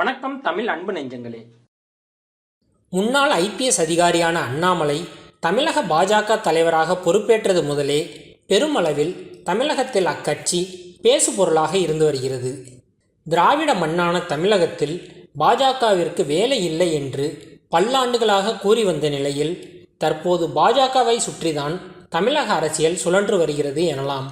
வணக்கம் தமிழ் அன்பு நெஞ்சங்களே. முன்னாள் ஐபிஎஸ் அதிகாரியான அண்ணாமலை தமிழக பாஜக தலைவராக பொறுப்பேற்றது முதலே பெருமளவில் தமிழகத்தில் அக்கட்சி பேசுபொருளாக இருந்து வருகிறது. திராவிட மண்ணான தமிழகத்தில் பாஜகவிற்கு வேலை இல்லை என்று பல்லாண்டுகளாக கூறி வந்த நிலையில் தற்போது பாஜகவை சுற்றிதான் தமிழக அரசியல் சுழன்று வருகிறது எனலாம்.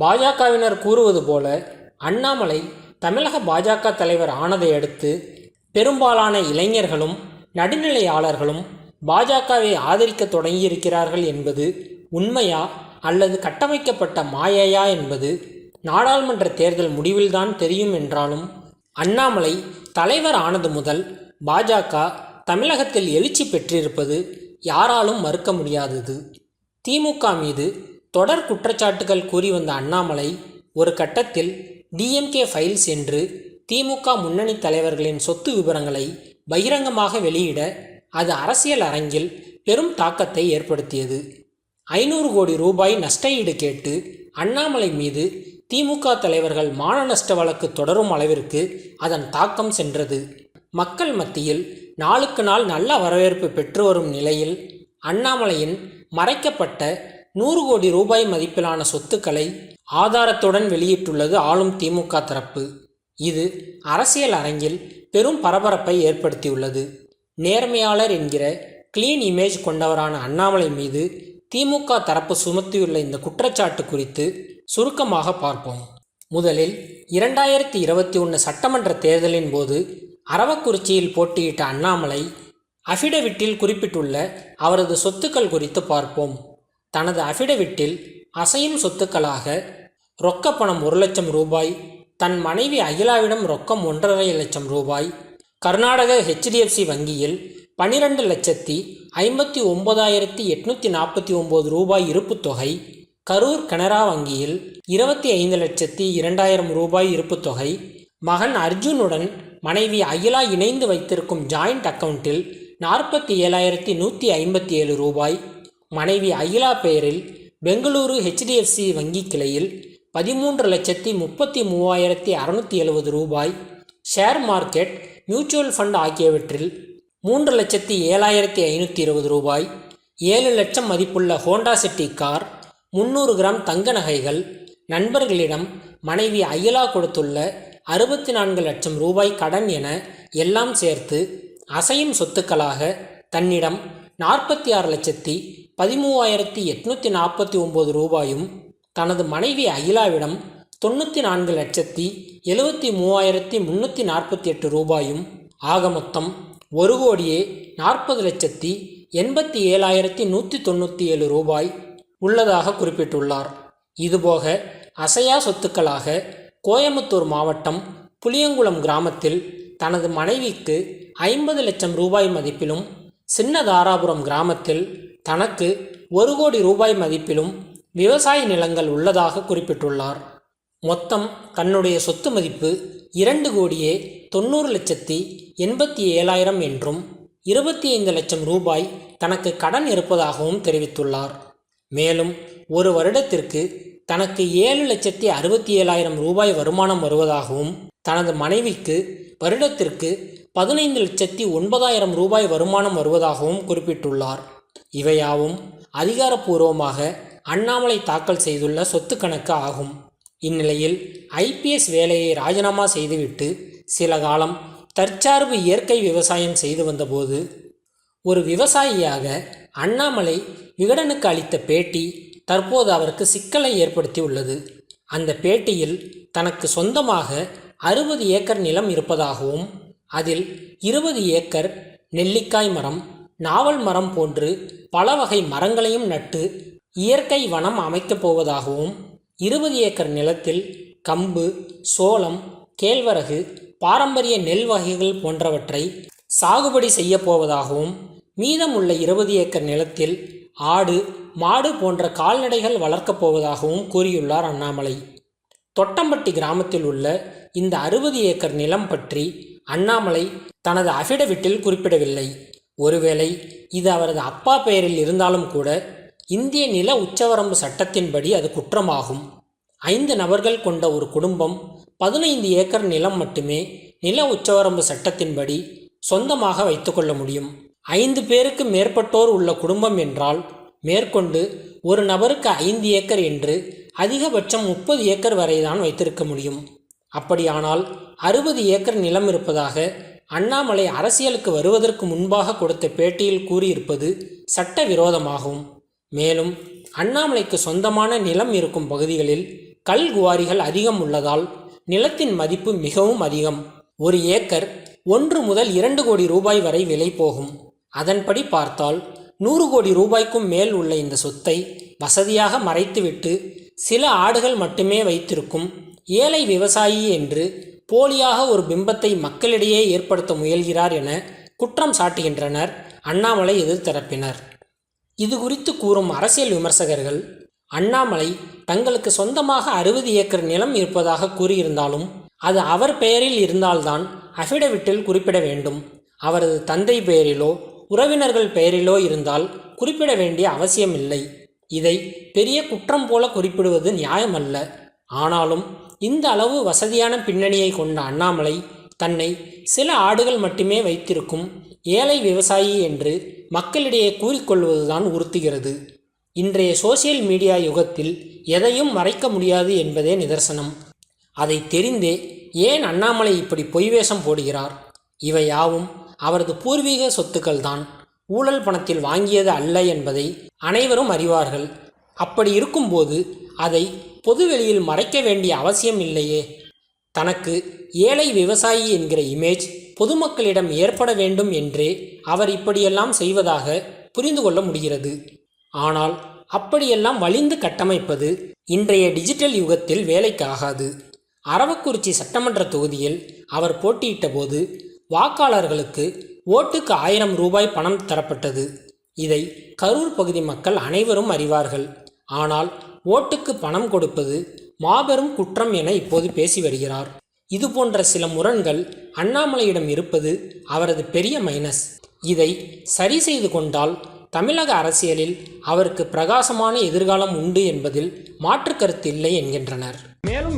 பாஜகவினர் கூறுவது போல அண்ணாமலை தமிழக பாஜக தலைவர் ஆனதை அடுத்து பெரும்பாலான இளைஞர்களும் நடுநிலையாளர்களும் பாஜகவை ஆதரிக்க தொடங்கியிருக்கிறார்கள் என்பது உண்மையா அல்லது கட்டமைக்கப்பட்ட மாயையா என்பது நாடாளுமன்ற தேர்தல் முடிவில்தான் தெரியும் என்றாலும் அண்ணாமலை தலைவர் ஆனது முதல் பாஜக தமிழகத்தில் எழுச்சி பெற்றிருப்பது யாராலும் மறுக்க முடியாதது. திமுக மீது தொடர் குற்றச்சாட்டுகள் கூறி வந்த அண்ணாமலை ஒரு கட்டத்தில் டிஎம்கே ஃபைல்ஸ் என்று திமுக முன்னணி தலைவர்களின் சொத்து விவரங்களை பகிரங்கமாக வெளியிட அது அரசியல் அரங்கில் பெரும் தாக்கத்தை ஏற்படுத்தியது. ஐநூறு கோடி ரூபாய் நஷ்டஈடு கேட்டு அண்ணாமலை மீது திமுக தலைவர்கள் மான நஷ்ட வழக்கு தொடரும் அளவிற்கு அதன் தாக்கம் சென்றது. மக்கள் மத்தியில் நாளுக்கு நாள் நல்ல வரவேற்பு பெற்று வரும் நிலையில் அண்ணாமலையின் மறைக்கப்பட்ட நூறு கோடி ரூபாய் மதிப்பிலான சொத்துக்களை ஆதாரத்துடன் வெளியிட்டுள்ளது ஆளும் திமுக தரப்பு. இது அரசியல் அரங்கில் பெரும் பரபரப்பை ஏற்படுத்தியுள்ளது. நேர்மையாளர் என்கிற கிளீன் இமேஜ் கொண்டவரான அண்ணாமலை மீது திமுக தரப்பு சுமத்தியுள்ள இந்த குற்றச்சாட்டு குறித்து சுருக்கமாக பார்ப்போம். முதலில் இரண்டாயிரத்தி இருபத்தி ஒன்று சட்டமன்ற தேர்தலின் போது அரவக்குறிச்சியில் போட்டியிட்ட அண்ணாமலை அஃபிடவிட்டில் குறிப்பிட்டுள்ள அவரது சொத்துக்கள் குறித்து பார்ப்போம். தனது அஃபிடவிட்டில் அசையும் சொத்துக்களாக ரொக்க பணம் ஒரு லட்சம் ரூபாய் தன் மனைவி அகிலாவிடம் ரொக்கம் ஒன்றரை லட்சம் ரூபாய் கர்நாடக ஹெச்டிஎஃப்சி வங்கியில் பனிரெண்டு லட்சத்தி ஐம்பத்தி ஒன்பதாயிரத்தி எட்நூற்றி நாற்பத்தி ஒம்பது ரூபாய் இருப்புத் தொகை கரூர் கனரா வங்கியில் இருபத்தி ஐந்து லட்சத்தி இரண்டாயிரம் ரூபாய் இருப்புத் தொகை மகன் அர்ஜுனுடன் மனைவி அகிலா இணைந்து வைத்திருக்கும் ஜாயிண்ட் அக்கவுண்டில் நாற்பத்தி ஏழாயிரத்தி நூற்றி ஐம்பத்தி ஏழு ரூபாய் மனைவி அகிலா பெயரில் பெங்களூரு ஹெச்டிஎஃப்சி வங்கி கிளையில் பதிமூன்று லட்சத்தி முப்பத்தி மூவாயிரத்தி அறுநூற்றி எழுபது ரூபாய் ஷேர் மார்க்கெட் மியூச்சுவல் ஃபண்ட் ஆகியவற்றில் மூன்று லட்சத்தி ஏழாயிரத்தி ஐநூற்றி இருபது ரூபாய் ஏழு லட்சம் மதிப்புள்ள ஹோண்டா சிட்டி கார் முந்நூறு கிராம் தங்க நகைகள் நண்பர்களிடம் மனைவி அயலா கொடுத்துள்ள அறுபத்தி நான்கு லட்சம் ரூபாய் கடன் என எல்லாம் சேர்த்து அசையும் சொத்துக்களாக தன்னிடம் நாற்பத்தி ஆறு லட்சத்தி பதிமூவாயிரத்தி எட்நூற்றி நாற்பத்தி ஒம்பது ரூபாயும் தனது மனைவி அகிலாவிடம் தொண்ணூற்றி நான்கு லட்சத்தி எழுபத்தி மூவாயிரத்தி முந்நூற்றி நாற்பத்தி எட்டு ரூபாயும் ஆக மொத்தம் ஒரு கோடியே நாற்பது லட்சத்தி எண்பத்தி ஏழாயிரத்தி நூற்றி தொண்ணூற்றி ஏழு ரூபாய் உள்ளதாக குறிப்பிட்டுள்ளார். இதுபோக அசையா சொத்துக்களாக கோயம்புத்தூர் மாவட்டம் புளியங்குளம் கிராமத்தில் தனது மனைவிக்கு ஐம்பது லட்சம் ரூபாய் மதிப்பிலும் சின்னதாராபுரம் கிராமத்தில் தனக்கு ஒரு கோடி ரூபாய் மதிப்பிலும் விவசாய நிலங்கள் உள்ளதாக குறிப்பிட்டுள்ளார். மொத்தம் தன்னுடைய சொத்து மதிப்பு இரண்டு கோடியே தொண்ணூறு லட்சத்தி எண்பத்தி ஏழாயிரம் என்றும் இருபத்தி ஐந்து லட்சம் ரூபாய் தனக்கு கடன் இருப்பதாகவும் தெரிவித்துள்ளார். மேலும் ஒரு வருடத்திற்கு தனக்கு ஏழு லட்சத்தி அறுபத்தி ஏழாயிரம் ரூபாய் வருமானம் வருவதாகவும் தனது மனைவிக்கு வருடத்திற்கு பதினைந்து லட்சத்தி ஒன்பதாயிரம் ரூபாய் வருமானம் வருவதாகவும் குறிப்பிட்டுள்ளார். இவையாவும் அதிகாரப்பூர்வமாக அண்ணாமலை தாக்கல் செய்துள்ள சொத்து கணக்கு ஆகும். இந்நிலையில் ஐபிஎஸ் வேலையை ராஜினாமா செய்துவிட்டு சில காலம் தற்சார்பு இயற்கை விவசாயம் செய்து வந்தபோது ஒரு விவசாயியாக அண்ணாமலை விகடனுக்கு அளித்த பேட்டி தற்போது அவருக்கு சிக்கலை ஏற்படுத்தி உள்ளது அந்த பேட்டியில் தனக்கு சொந்தமாக அறுபது ஏக்கர் நிலம் இருப்பதாகவும் அதில் இருபது ஏக்கர் நெல்லிக்காய் மரம் நாவல் மரம் போன்று பல வகை மரங்களையும் நட்டு இயற்கை வனம் அமைக்கப் போவதாகவும் இருபது ஏக்கர் நிலத்தில் கம்பு சோளம் கேழ்வரகு பாரம்பரிய நெல் வகைகள் போன்றவற்றை சாகுபடி செய்யப்போவதாகவும் மீதமுள்ள இருபது ஏக்கர் நிலத்தில் ஆடு மாடு போன்ற கால்நடைகள் வளர்க்கப் போவதாகவும் கூறியுள்ளார் அண்ணாமலை. தொட்டம்பட்டி கிராமத்தில் உள்ள இந்த அறுபது ஏக்கர் நிலம் பற்றி அண்ணாமலை தனது அஃபிடவிட்டில் குறிப்பிடவில்லை. ஒருவேளை இது அவரது அப்பா பெயரில் இருந்தாலும் கூட இந்திய நில உச்சவரம்பு சட்டத்தின்படி அது குற்றமாகும். ஐந்து நபர்கள் கொண்ட ஒரு குடும்பம் பதினைந்து ஏக்கர் நிலம் மட்டுமே நில உச்சவரம்பு சட்டத்தின்படி சொந்தமாக வைத்துக்கொள்ள முடியும். ஐந்து பேருக்கு மேற்பட்டோர் உள்ள குடும்பம் என்றால் மேற்கொண்டு ஒரு நபருக்கு ஐந்து ஏக்கர் என்று அதிகபட்சம் முப்பது ஏக்கர் வரைதான் வைத்திருக்க முடியும். அப்படியானால் அறுபது ஏக்கர் நிலம் இருப்பதாக அண்ணாமலை அரசியலுக்கு வருவதற்கு முன்பாக கொடுத்த பேட்டியில் கூறியிருப்பது சட்ட விரோதமாகும் மேலும் அண்ணாமலைக்கு சொந்தமான நிலம் இருக்கும் பகுதிகளில் கல் குவாரிகள் அதிகம் உள்ளதால் நிலத்தின் மதிப்பு மிகவும் அதிகம். ஒரு ஏக்கர் ஒன்று முதல் இரண்டு கோடி ரூபாய் வரை விலை போகும். அதன்படி பார்த்தால் நூறு கோடி ரூபாய்க்கும் மேல் உள்ள இந்த சொத்தை வசதியாக மறைத்துவிட்டு சில ஆடுகள் மட்டுமே வைத்திருக்கும் ஏழை விவசாயி என்று போலியாக ஒரு பிம்பத்தை மக்களிடையே ஏற்படுத்த முயல்கிறார் என குற்றம் சாட்டுகின்றனர் அண்ணாமலை எதிர்த்தரப்பினர். இது குறித்து கூறும் அரசியல் விமர்சகர்கள் அண்ணாமலை தங்களுக்கு சொந்தமாக அறுபது ஏக்கர் நிலம் இருப்பதாக கூறியிருந்தாலும் அது அவர் பெயரில் இருந்தால்தான் அஃபிடவிட்டில் குறிப்பிட வேண்டும். அவரது தந்தை பெயரிலோ உறவினர்கள் பெயரிலோ இருந்தால் குறிப்பிட வேண்டிய அவசியமில்லை. இதை பெரிய குற்றம் போல குறிப்பிடுவது நியாயமல்ல. ஆனாலும் இந்த அளவு வசதியான பின்னணியை கொண்ட அண்ணாமலை தன்னை சில ஆடுகள் மட்டுமே வைத்திருக்கும் ஏழை விவசாயி என்று மக்களிடையே கூறிக்கொள்வதுதான் உறுத்துகிறது. இன்றைய சோசியல் மீடியா யுகத்தில் எதையும் மறைக்க முடியாது என்பதே நிதர்சனம். அதை தெரிந்தே ஏன் அண்ணாமலை இப்படி பொய் வேஷம் போடுகிறார்? இவை யாவும் அவரது பூர்வீக சொத்துக்கள்தான். ஊழல் பணத்தில் வாங்கியது அல்ல என்பதை அனைவரும் அறிவார்கள். அப்படி இருக்கும்போது அதை பொதுவெளியில் மறைக்க வேண்டிய அவசியம் இல்லையே. தனக்கு ஏழை விவசாயி என்கிற இமேஜ் பொதுமக்களிடம் ஏற்பட வேண்டும் என்றே அவர் இப்படியெல்லாம் செய்வதாக புரிந்து கொள்ள முடிகிறது. ஆனால் அப்படியெல்லாம் வலிந்து கட்டமைப்பது இன்றைய டிஜிட்டல் யுகத்தில் வேலைக்கு ஆகாது அரவக்குறிச்சி சட்டமன்ற தொகுதியில் அவர் போட்டியிட்ட போது வாக்காளர்களுக்கு ஓட்டுக்கு ஆயிரம் ரூபாய் பணம் தரப்பட்டது. இதை கரூர் பகுதி மக்கள் அனைவரும் அறிவார்கள். ஆனால் ஓட்டுக்கு பணம் கொடுப்பது மாபெரும் குற்றம் என இப்போது பேசி வருகிறார். இது போன்ற சில முரண்கள் அண்ணாமலையிடம் இருப்பது அவரது பெரிய மைனஸ். இதை சரி செய்து கொண்டால் தமிழக அரசியலில் அவருக்கு பிரகாசமான எதிர்காலம் உண்டு என்பதில் மாற்று கருத்து இல்லை என்கின்றனர்.